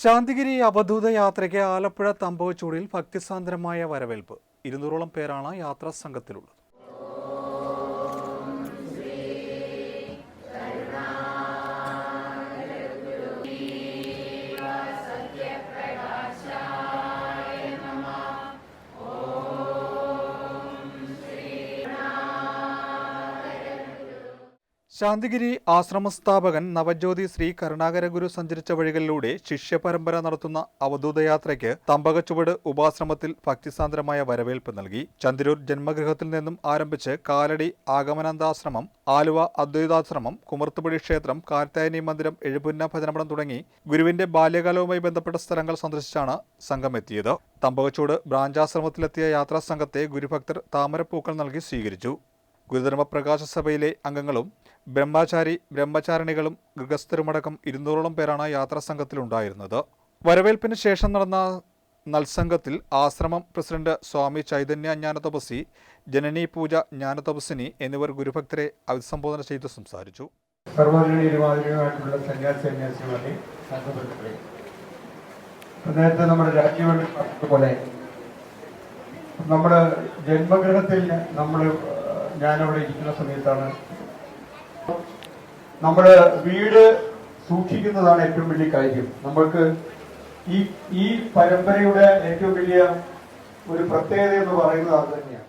ശാന്തിഗിരി അവധൂത യാത്രയ്ക്ക് ആലപ്പുഴ തമ്പവച്ചൂടിൽ ഭക്തിസാന്ദ്രമായ വരവേൽപ്പ്. ഇരുന്നൂറോളം പേരാണ് യാത്രാ സംഘത്തിലുള്ളത്. ശാന്തിഗിരി ആശ്രമ സ്ഥാപകൻ നവജ്യോതി ശ്രീ കരുണാകരഗുരു സഞ്ചരിച്ച വഴികളിലൂടെ ശിഷ്യപരമ്പര നടത്തുന്ന അവധൂതയാത്രയ്ക്ക് തമ്പകച്ചുവട് ഉപാശ്രമത്തിൽ ഭക്തിസാന്ദ്രമായ വരവേൽപ്പ് നൽകി. ചന്ദ്രൂർ ജന്മഗൃഹത്തിൽ നിന്നും ആരംഭിച്ച് കാലടി ആഗമനാന്താശ്രമം ആലുവ അദ്വൈതാശ്രമം കുമർത്തുപടി ക്ഷേത്രം കാർത്തായനി മന്ദിരം എഴുപുന്ന ഭജനപടം തുടങ്ങി ഗുരുവിന്റെ ബാല്യകാലവുമായി ബന്ധപ്പെട്ട സ്ഥലങ്ങൾ സന്ദർശിച്ചാണ് സംഘം എത്തിയത് തമ്പകച്ചൂട് ബ്രാഞ്ചാശ്രമത്തിലെത്തിയ യാത്രാ സംഘത്തെ ഗുരുഭക്തർ താമരപ്പൂക്കൾ നൽകി സ്വീകരിച്ചു. ഗുരുധർമ്മ പ്രകാശ സഭയിലെ അംഗങ്ങളും ബ്രഹ്മചാരി ബ്രഹ്മചാരിണികളും ഗൃഹസ്ഥരുമടക്കം ഇരുന്നൂറോളം പേരാണ് യാത്രാ സംഘത്തിലുണ്ടായിരുന്നത് വരവേൽപ്പിന് ശേഷം നടന്ന നൽസംഘത്തിൽ ആശ്രമം പ്രസിഡന്റ് സ്വാമി ചൈതന്യ ജ്ഞാനതപസി ജനനി പൂജ ജ്ഞാനതപസിനി എന്നിവർ ഗുരുഭക്തരെ അഭിസംബോധന ചെയ്ത് സംസാരിച്ചു. നേരത്തെ നമ്മുടെ രാജ്യവേണ്ടി പോലെ നമ്മുടെ ജന്മഗ്രഹത്തിൽ നമ്മൾ ഞാനവിടെ ഇരിക്കുന്ന സമയത്താണ് നമ്മുടെ വീട് സൂക്ഷിക്കുന്നതാണ് ഏറ്റവും വലിയ കാര്യം. നമ്മൾക്ക് ഈ ഈ പരമ്പരയുടെ ഏറ്റവും വലിയ ഒരു പ്രത്യേകത എന്ന് പറയുന്നത് അത് തന്നെയാണ്.